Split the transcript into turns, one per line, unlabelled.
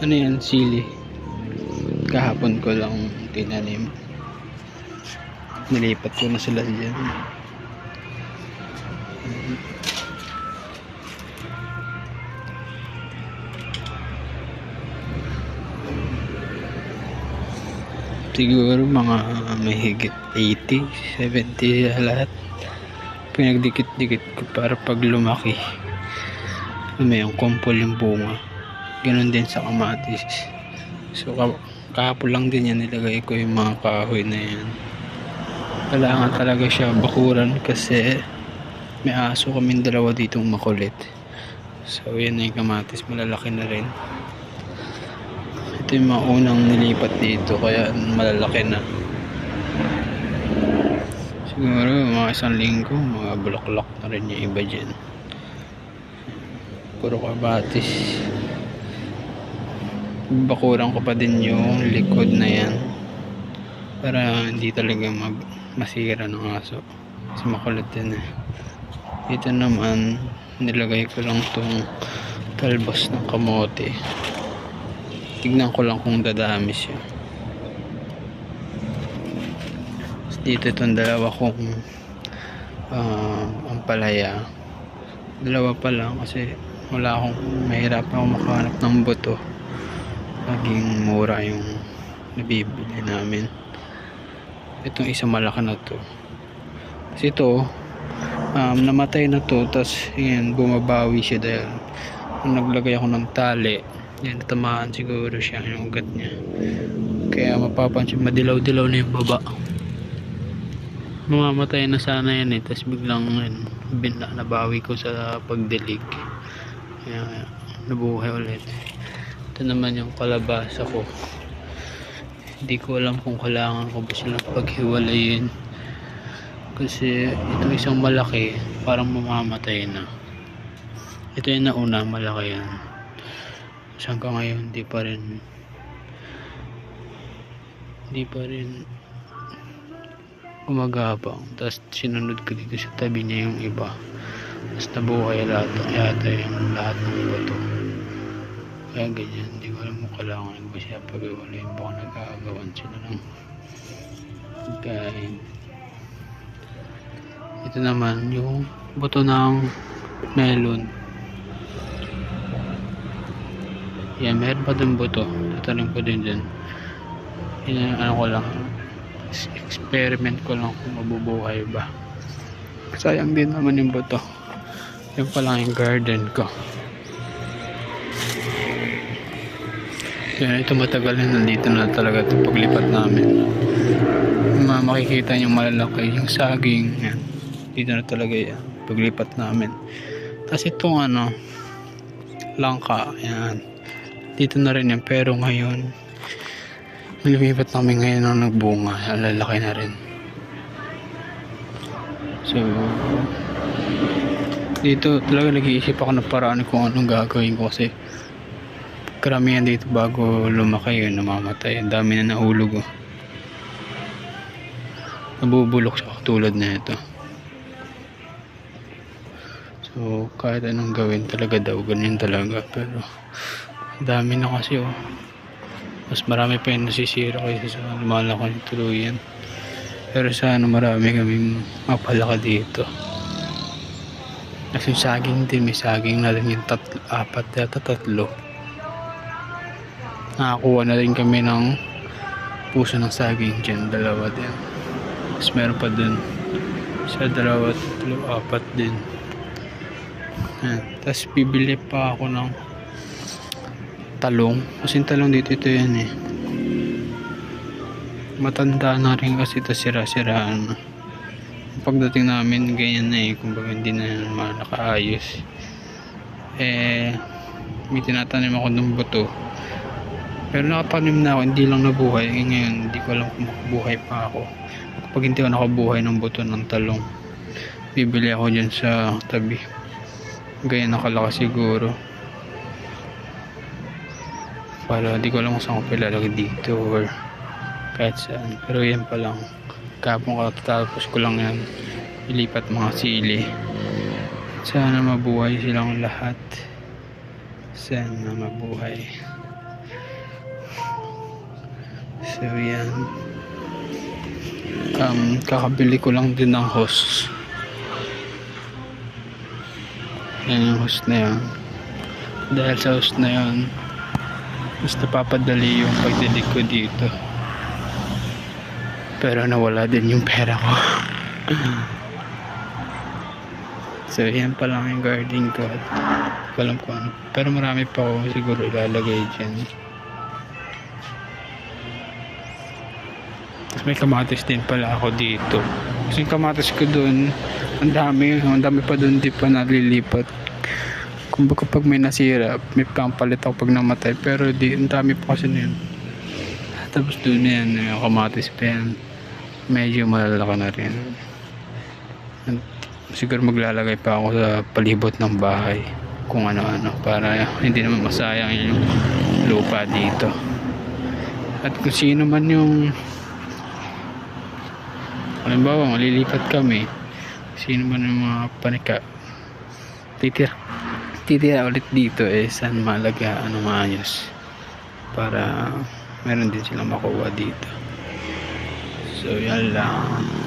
Ano yan, sili. Kahapon ko lang tinanim. Nilipat ko na sila dyan. Siguro mga may higit 80, 70 lahat. Pinagdikit-dikit ko para pag lumaki. May ang kumpol yung bunga. Ganon din sa kamatis. So ka kahapon lang din yan nilagay ko yung mga kahoy na yan. Kailangan talaga siya bakuran kasi may aso kaming dalawa ditong makulit. So yan na yung kamatis. Malalaki na rin. Ito yung mga unang nilipat dito kaya malalaki na. Siguro mga isang linggo, mga bulaklak na rin yung iba dyan. Puro kabatis. Bakuran ko pa din yung likod na yan. Para hindi talaga mag masira ng aso. Kasi makulit din eh. Dito naman, nilagay ko lang tong talbos ng kamote. Tignan ko lang kung dadami siya. Dito itong dalawa kong ah, ampalaya. Dalawa pa lang kasi wala akong mahirap ako makahanap ng buto. Laging mura yung nabibili namin. Itong isa malaki na to. Kasi ito, um, namatay na to. Tapos, yan, bumabawi siya dahil nung naglagay ako ng tali, yan, natamaan siguro siya yung ugat niya. Kaya mapapansin, madilaw-dilaw na yung baba. Mamamatay na sana yan eh. Tapos biglang yan, binla, nabawi ko sa pagdilig. Kaya nabuhay ulit. Ito naman yung kalabasa ko. Hindi ko alam kung kailangan ko ba silang paghiwalayin. Kasi ito isang malaki, parang mamamatay na. Ito yung nauna, malaki yan. Tapos hanggang ngayon, hindi pa rin hindi pa rin gumagapang. Tapos sinunod ko dito sa tabi niya yung iba. Tapos nabuhay lahat, yata yung lahat ng bato. Kaya ganyan, ko alam kung kailangan ba siya pag-iwalay. Baka nag-aagawan sila ng pagkain. Ito naman yung buto ng melon. Yan, meron pa din buto. Tatanim ko din dyan. Yan, ano ko lang. Experiment ko lang kung mabubuhay ba. Sayang din naman yung buto. Yan pa lang yung garden ko. Yan, ito matagal na nandito na talaga ito paglipat namin. Ma makikita yung malalaki, yung saging. Dito na talaga yan. Paglipat namin. Tapos itong ano, langka. Yan. Dito na rin yan. Pero ngayon, lumipat namin ngayon nung nagbunga. Lalaki na rin. So, dito talaga nag-iisip ako ng paraan kung anong gagawin ko kasi karamihan dito bago lumaki yun, namamatay. Ang dami na nahulog. Oh. Nabubulok siya katulad na ito. So, kahit anong gawin talaga daw, ganyan talaga. Pero, dami na kasi oh. Mas marami pa yung nasisira kaysa sa lumalaki ng tuluyan. Pero sana marami kaming mapalaka dito. Kasi saging din, may saging na rin yung tatlo, apat yata tatlo. Nakakuha na rin kami ng puso ng saging dyan, dalawa din. Tapos meron pa dun sa dalawa, tatlo, apat din. Yan. Tapos bibili pa ako ng talong. Kasi talong dito ito yan eh. Matanda na rin kasi ito sira-siraan. Pagdating namin ganyan na eh. Kumbaga hindi na naman nakaayos. Eh, may tinatanim ako ng buto. Pero nakatanim na ako, hindi lang nabuhay. Eh, ngayon, hindi ko alam kung makabuhay pa ako. Kapag hindi ako nakabuhay ng buto ng talong, bibili ako dyan sa tabi. Ganyan nakalaki siguro. Para hindi ko alam kung saan ko pilalagay dito or kahit saan. Pero yan pa lang. Kapong katatapos ko lang yan. Ilipat mga sili. Sana mabuhay silang lahat. Sana mabuhay. So yan. Um, kakabili ko lang din ng hose. Yan yung hose na yan. Dahil sa hose na yan, mas napapadali yung pagdidig ko dito. Pero nawala din yung pera ko. so yan pa lang yung guarding ko. At ko ano. Pero marami pa ako siguro ilalagay dyan. Tapos may kamatis din pala ako dito. Kasi kamatis ko dun, ang dami, ang dami pa dun di pa nalilipat. Kumbaga pag may nasira, may pampalit ako pag namatay. Pero di, ang dami pa kasi na yun. Tapos na yan, yung kamatis pa yan. Medyo malalaki na rin. At Siguro maglalagay pa ako sa palibot ng bahay. Kung ano-ano. Para hindi naman masayang yung lupa dito. At kung sino man yung halimbawa malilipat kami. Sino man yung mga panika. Titira. Titira ulit dito eh saan malaga ano maayos. Para meron din silang makuha dito. So yan lang